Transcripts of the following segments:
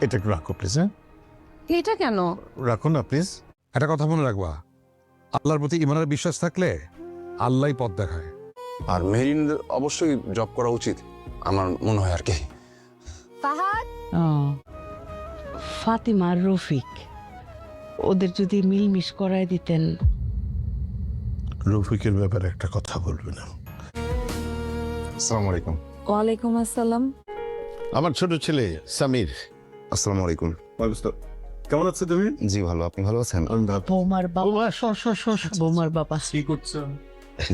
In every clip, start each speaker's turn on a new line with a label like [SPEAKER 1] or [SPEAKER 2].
[SPEAKER 1] এটা একটু রাখো প্লিজ হ্যাঁ?
[SPEAKER 2] এটা কেন?
[SPEAKER 1] রাখো না প্লিজ
[SPEAKER 3] একটা কথা মনে রাখবা। আল্লাহর প্রতি ইমানের বিশ্বাস থাকলে আল্লাহই পথ দেখায়।
[SPEAKER 4] আর মেরিন অবশ্যই জব করা উচিত আমার মনে হয় আর কি।
[SPEAKER 2] ফাহাদ?
[SPEAKER 5] ফাতিমা রফিক ওদের যদি মিলমিশ করায় দিতেন।
[SPEAKER 1] রফিকের ব্যাপারে একটা কথা বলবে না।
[SPEAKER 4] আসসালামু আলাইকুম।
[SPEAKER 2] ওয়ালাইকুম আসসালাম।
[SPEAKER 1] আমার ছোট ছেলে সামির
[SPEAKER 4] আসসালামু আলাইকুম।
[SPEAKER 1] কেমন আছো তুমি?
[SPEAKER 4] জি ভালো। আপনি ভালো আছেন?
[SPEAKER 5] বৌমার বাবা বৌমার বাবা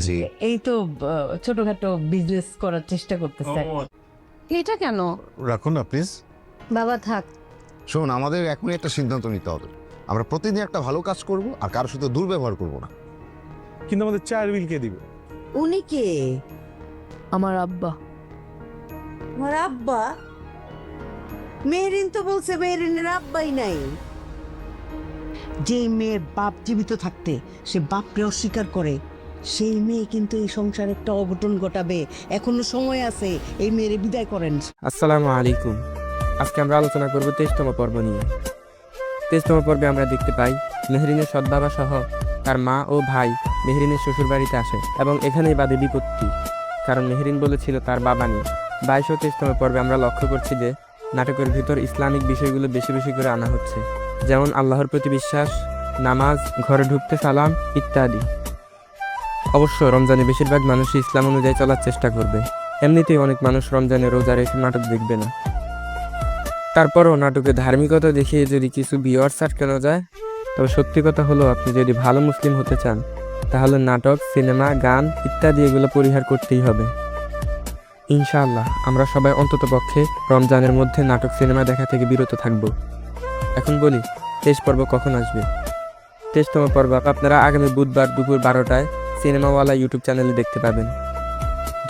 [SPEAKER 4] জি।
[SPEAKER 5] এই তো ছোটখাটো বিজনেস করার চেষ্টা করতেছে।
[SPEAKER 2] এটা কেন?
[SPEAKER 1] রাখো না প্লিজ
[SPEAKER 2] বাবা থাক।
[SPEAKER 4] শোন আমাদের এখনই একটা সিদ্ধান্ত নিতে হবে। আমরা প্রতিদিন একটা ভালো কাজ করব আর কারোর সাথে দুর্ব্যবহার করব না।
[SPEAKER 3] কিন্তু আমাদের চায়ের বিল কে দিবে?
[SPEAKER 5] উনি কে? আমার আব্বা।
[SPEAKER 6] আমার আব্বা? মেহরিন তো বলছে মেহরিনের আব্বাই নাই। যে মেয়ের বাপ জীবিত থাকতে সে বাপকে অস্বীকার করে, সেই মেয়ে কিন্তু এই সংসারে একটা অঘটন ঘটাবে। এখনও সময় আছে, এই মেয়েরে বিদায় করেন।
[SPEAKER 7] আসসালামু আলাইকুম। আজকে আমরা আলোচনা করব তেইশতম পর্ব নিয়ে। তেইশতম পর্বে আমরা দেখতে পাই মেহরিনের সদ্বাবা সহ তার মা ও ভাই মেহরিনের শ্বশুর বাড়িতে আসে এবং এখানেই বাদে বিপত্তি। কারণ মেহরিন বলেছিল তার বাবা নেই। বাইশ ও তেইশতম পর্বে আমরা লক্ষ্য করছি যে নাটকের ভিতর ইসলামিক বিষয়গুলো বেশি বেশি করে আনা হচ্ছে। যেমন আল্লাহর প্রতি বিশ্বাস, নামাজ, ঘরে ঢুকতে সালাম ইত্যাদি। অবশ্য রমজানে বেশিরভাগ মানুষই ইসলাম অনুযায়ী চলার চেষ্টা করবে। এমনিতেই অনেক মানুষ রমজানে রোজা রেখে নাটক দেখবে না। তারপরও নাটকে ধার্মিকতা দেখিয়ে যদি কিছু বিয়ার্স আটকানো যায়, তবে সত্যি কথা হলো, আপনি যদি ভালো মুসলিম হতে চান, তাহলে নাটক, সিনেমা, গান ইত্যাদি এগুলো পরিহার করতেই হবে। ইনশাআল্লাহ, আমরা সবাই অন্তত পক্ষে রমজানের মধ্যে নাটক সিনেমা দেখা থেকে বিরত থাকব। এখন বলি টেস্ট পর্ব কখন আসবে? তেইশতম পর্ব আপনারা আগামী বুধবার দুপুর বারোটায় সিনেমাওয়ালা ইউটিউব চ্যানেলে দেখতে পাবেন।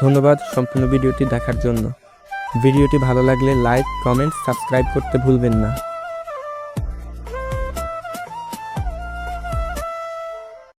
[SPEAKER 7] ধন্যবাদ সম্পূর্ণ ভিডিওটি দেখার জন্য। ভিডিওটি ভালো লাগলে লাইক, কমেন্ট, সাবস্ক্রাইব করতে ভুলবেন না।